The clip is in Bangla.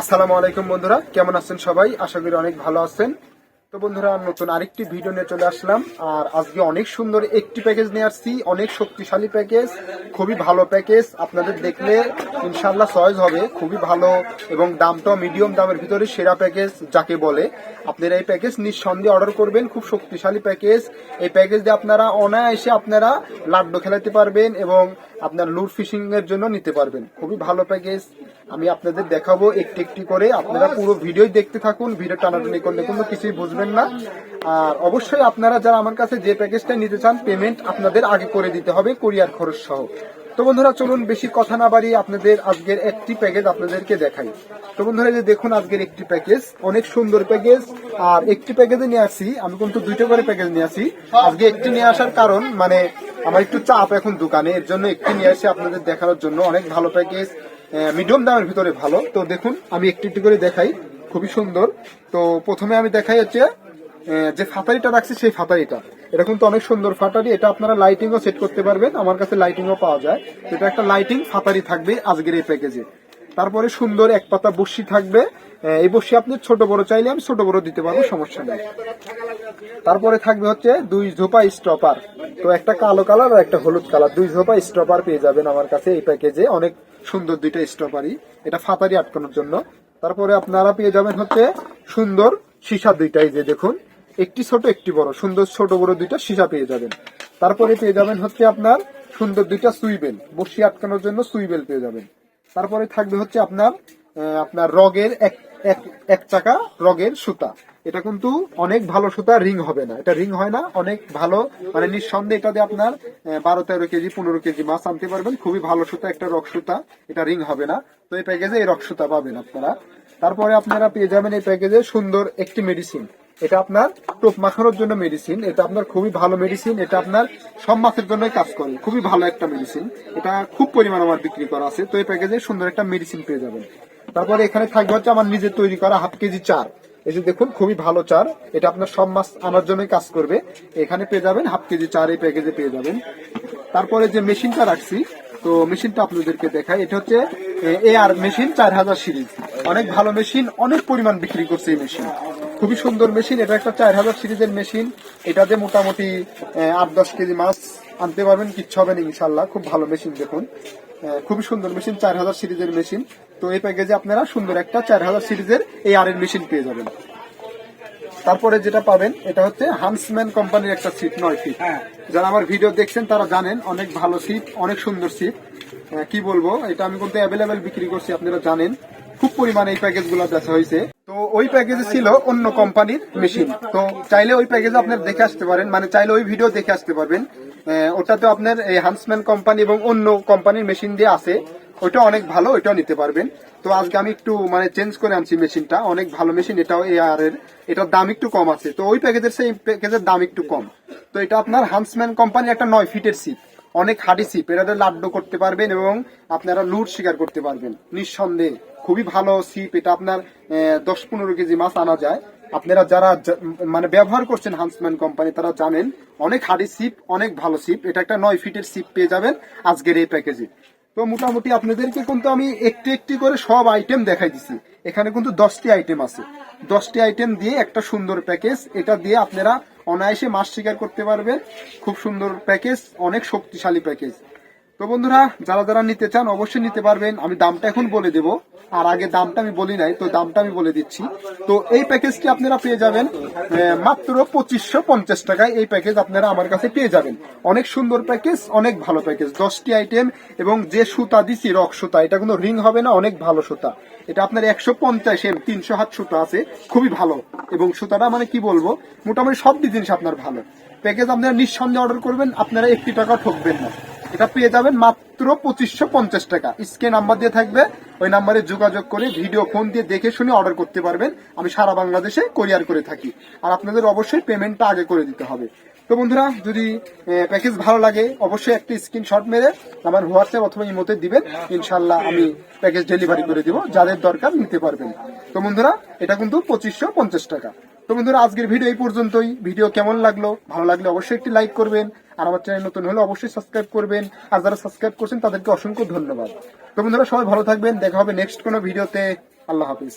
আসসালামু আলাইকুম বন্ধুরা, কেমন আছেন সবাই? আশা করি অনেক ভালো আছেন। তো বন্ধুরা, নতুন আরেকটি ভিডিও নিয়ে চলে আসলাম। আর আজকে অনেক সুন্দর একটি প্যাকেজ নিয়ে আসছি, অনেক শক্তিশালী প্যাকেজ খুবই ভালো প্যাকেজ আপনাদের দেখলে ইনশাল্লাহ চয়েস হবে, খুবই ভালো এবং দামটাও মিডিয়াম দামের ভিতরে সেরা প্যাকেজ যাকে বলে। আপনারা এই প্যাকেজ নিঃসন্দেহে অর্ডার করবেন, খুব শক্তিশালী প্যাকেজ এই প্যাকেজ দিয়ে আপনারা অনায়াসে আপনারা লাড্ডু খেলাতে পারবেন এবং আপনার লুট ফিশিং এর জন্য নিতে পারবেন। খুবই ভালো প্যাকেজ। আমি আপনাদের দেখাবো একটি একটি করে। আপনারা পুরো ভিডিও দেখতে থাকুন। ভিডিও টানাটানি করলে কোনো কিছুই বুঝবেন না। আর অবশ্যই আপনারা যারা আমার কাছে যে প্যাকেজটা নিতে চান পেমেন্ট আপনাদের আগে করে দিতে হবে কোরিয়ার খরচ সহ। তো বন্ধুরা, চলুন বেশি কথা না বাড়িয়ে আপনাদের আজকের একটি প্যাকেজ আপনাদেরকে দেখাই। তো বন্ধুরা যে দেখুন আজকের একটি প্যাকেজ। অনেক সুন্দর প্যাকেজ। আর একটি প্যাকেজে নিয়ে আসি। আমি কিন্তু দুইটা করে প্যাকেজ নিয়ে আসি। আজকে একটি নিয়ে আসার কারণ মানে আমার একটু চাপ এখন দোকানে, এর জন্য একটু নিয়ে আসি আপনাদের দেখানোর জন্য অনেক ভালো প্যাকেজ মিডিয়াম দামের ভিতরে ভালো। তো দেখুন, আমি একটু একটু করে দেখাই, খুবই সুন্দর। তো প্রথমে আমি দেখাই হচ্ছে যে ফাতারিটা রাখছি সেই ফাতারিটা। এটা কিন্তু অনেক সুন্দর ফাটারি এটা আপনারা লাইটিংও সেট করতে পারবেন, আমার কাছে লাইটিংও পাওয়া যায়। এটা একটা লাইটিং ফাতারি থাকবে আজকের এই প্যাকেজে তারপরে সুন্দর এক পাতা বসি থাকবে। এই বসি আপনি ছোট বড় চাইলে আমি ছোট বড় দিতে পারব, সমস্যা নেই। তারপরে থাকবে হচ্ছে দুই ঝোপা স্টপার তো একটা কালো কালার আর একটা হলুদ কালার। দুই ঝোপা স্টপার পেয়ে যাবেন আমার কাছে এই প্যাকেজে অনেক সুন্দর দুইটা স্টপারই এটা ফাতারি আটকানোর জন্য। তারপরে আপনারা পেয়ে যাবেন হচ্ছে সুন্দর সীসা দুইটাই যে দেখুন। একটি ছোট, একটি বড়। সুন্দর ছোট, বড় দুইটা সীসা পেয়ে যাবেন। তারপরে পেয়ে যাবেন হচ্ছে আপনার সুন্দর দুইটা সুইবেল। বসি আটকানোর জন্য সুইবেল পেয়ে যাবেন। তারপরে থাকবে হচ্ছে আপনার আপনার রগের এক এক এক চাকা রগের সুতা। এটা কিন্তু অনেক ভালো সুতা, রিং হবে না। এটা রিং হয় না, অনেক ভালো মানে নিঃসন্দেহে এটা দিয়ে আপনার বারো, তেরো কেজি, পনেরো কেজি মাছ আনতে পারবেন। খুবই ভালো সুতা, একটা রক সুতা, এটা রিং হবে না। তো এই প্যাকেজে এই রক সুতা পাবেন আপনারা। তারপরে আপনারা পেয়ে যাবেন এই প্যাকেজে সুন্দর একটি মেডিসিন এটা আপনার টোপ মাখানোর জন্য মেডিসিন এটা আপনার খুবই ভালো মেডিসিন এটা আপনার সব মাছের জন্যই কাজ করে। খুবই ভালো একটা মেডিসিন এটা খুব পরিমাণ আমার বিক্রি করা আছে, তো এই প্যাকেজে সুন্দর একটা মেডিসিন পেয়ে যাবেন। তারপরে এখানে থাকবে হচ্ছে আমার নিজের তৈরি করা হাফ কেজি চার। এই যে দেখুন, খুবই ভালো চার। এটা আপনার সব মাছ আনার জন্যই কাজ করবে। এখানে পেয়ে যাবেন হাফ কেজি চার এই প্যাকেজে পেয়ে যাবেন। তারপরে যে মেশিনটা রাখছি তো মেশিনটা আপনাদেরকে দেখাই। এটা হচ্ছে, এ আর মেশিন, চার হাজার সিরিজ। অনেক ভালো মেশিন, অনেক পরিমাণ বিক্রি করছে এই মেশিন। খুবই সুন্দর মেশিন, এটা একটা চার হাজার সিরিজের মেশিন। এটাতে মোটামুটি আট, দশ কেজি মাছ আনতে পারবেন, কিচ্ছু হবে না ইনশাল্লাহ খুব ভালো মেশিন দেখুন। খুবই সুন্দর মেশিন, চার হাজার সিরিজের মেশিন। তো এই প্যাকেজে আপনারা সুন্দর একটা চার হাজার সিরিজের এই আর এর মেশিন পেয়ে যাবেন। তারপরে যেটা পাবেন এটা হচ্ছে হান্সম্যান কোম্পানির একটা সিট নয় ফিট যারা আমার ভিডিও দেখছেন তারা জানেন অনেক ভালো সিট অনেক সুন্দর সিট কি বলব এটা আমি কিন্তু অ্যাভেলেবেল বিক্রি করছি আপনারা জানেন। খুব পরিমাণে এই প্যাকেজগুলো বেচা হয়েছে। তো ওই প্যাকেজে ছিল অন্য কোম্পানির মেশিন তো চাইলে ওই প্যাকেজে আপনার দেখে আসতে পারেন মানে চাইলে ওই ভিডিও দেখে আসতে পারবেন। আহ, ওটাতে আপনার এই হান্সম্যান কোম্পানি এবং অন্য কোম্পানির মেশিন দিয়ে আছে। ওইটা অনেক ভালো ওইটাও নিতে পারবেন। তো আজকে আমি একটু মানে চেঞ্জ করে আনছি মেশিনটা। অনেক ভালো মেশিন, এটাও এআর এর এটার দাম একটু কম আছে। তো ওই প্যাকেজের সেই প্যাকেজের দাম একটু কম। তো এটা আপনার হান্সম্যান কোম্পানির একটা নয় ফিটের সিপ অনেক হাডি সিপ এটাতে লাড্ডু করতে পারবেন এবং আপনারা লুট শিকার করতে পারবেন। নিঃসন্দেহে। খুবই ভালো সিপ এটা আপনার দশ পনেরো কেজি মাছ আনা যায়। আপনারা যারা মানে ব্যবহার করছেন হান্সম্যান কোম্পানি তারা জানেন, অনেক হাডি সিপ অনেক ভালো সিপ এটা একটা নয় ফিটের সিপ পেয়ে যাবেন আজকের এই প্যাকেজে তো মোটামুটি আপনাদেরকে কিন্তু আমি একটি একটি করে সব আইটেম দেখাই দিছি। এখানে কিন্তু দশটি আইটেম আছে। দশটি আইটেম দিয়ে একটা সুন্দর প্যাকেজ এটা দিয়ে আপনারা অনায়াসে মাছ শিকার করতে পারবেন। খুব সুন্দর প্যাকেজ অনেক শক্তিশালী প্যাকেজ তো বন্ধুরা, যারা যারা নিতে চান অবশ্যই নিতে পারবেন। আমি দামটা এখন বলে দেব। আর আগে দামটা আমি বলি নাই, তো দামটা আমি বলে দিচ্ছি। তো এই প্যাকেজটি আপনারা পেয়ে যাবেন মাত্র পঁচিশশো পঞ্চাশ টাকায় এই প্যাকেজ আপনারা আমার কাছে পেয়ে যাবেন। অনেক সুন্দর প্যাকেজ, অনেক ভালো প্যাকেজ। দশটি আইটেম এবং যে সুতা দিছি, রক সুতা, এটা কোনো রিং হবে না, অনেক ভালো সুতা। এটা আপনার একশো পঞ্চাশ এম, তিনশো হাত সুতা আছে, খুবই ভালো। এবং সুতাটা মানে কি বলব, মোটামুটি সব জিনিস আপনার ভালো। প্যাকেজ আপনারা নিঃসন্দেহে অর্ডার করবেন, আপনারা একটি টাকা ঠকবেন না। এটা পেয়ে যাবেন মাত্র পঁচিশশো পঞ্চাশ টাকা। স্ক্রিন নাম্বার দিয়ে থাকবে, ওই নাম্বারে যোগাযোগ করে ভিডিও ফোন দিয়ে দেখে শুনে অর্ডার করতে পারবেন। আমি সারা বাংলাদেশে কোরিয়ার করে থাকি। আর আপনাদের অবশ্যই পেমেন্টটা আগে করে দিতে হবে। তো বন্ধুরা, যদি প্যাকেজ ভালো লাগে, অবশ্যই একটা স্ক্রিনশট মেরে আমার হোয়াটসঅ্যাপ অথবা ইমোতে দিবেন। ইনশাল্লাহ আমি প্যাকেজ ডেলিভারি করে দিব, যাদের দরকার নিতে পারবেন। তো বন্ধুরা, এটা কিন্তু পঁচিশশো পঞ্চাশ টাকা। তো বন্ধুরা, আজকের ভিডিও এই পর্যন্তই। ভিডিও কেমন লাগল? ভালো লাগলে অবশ্যই একটি লাইক করবেন। আর আমার চ্যানেল নতুন হলে অবশ্যই সাবস্ক্রাইব করবেন। আর যারা সাবস্ক্রাইব করছেন, তাদেরকে অসংখ্য ধন্যবাদ। তো বন্ধুরা, সবাই ভালো থাকবেন। দেখা হবে নেক্সট কোনো ভিডিওতে। আল্লাহ হাফিজ।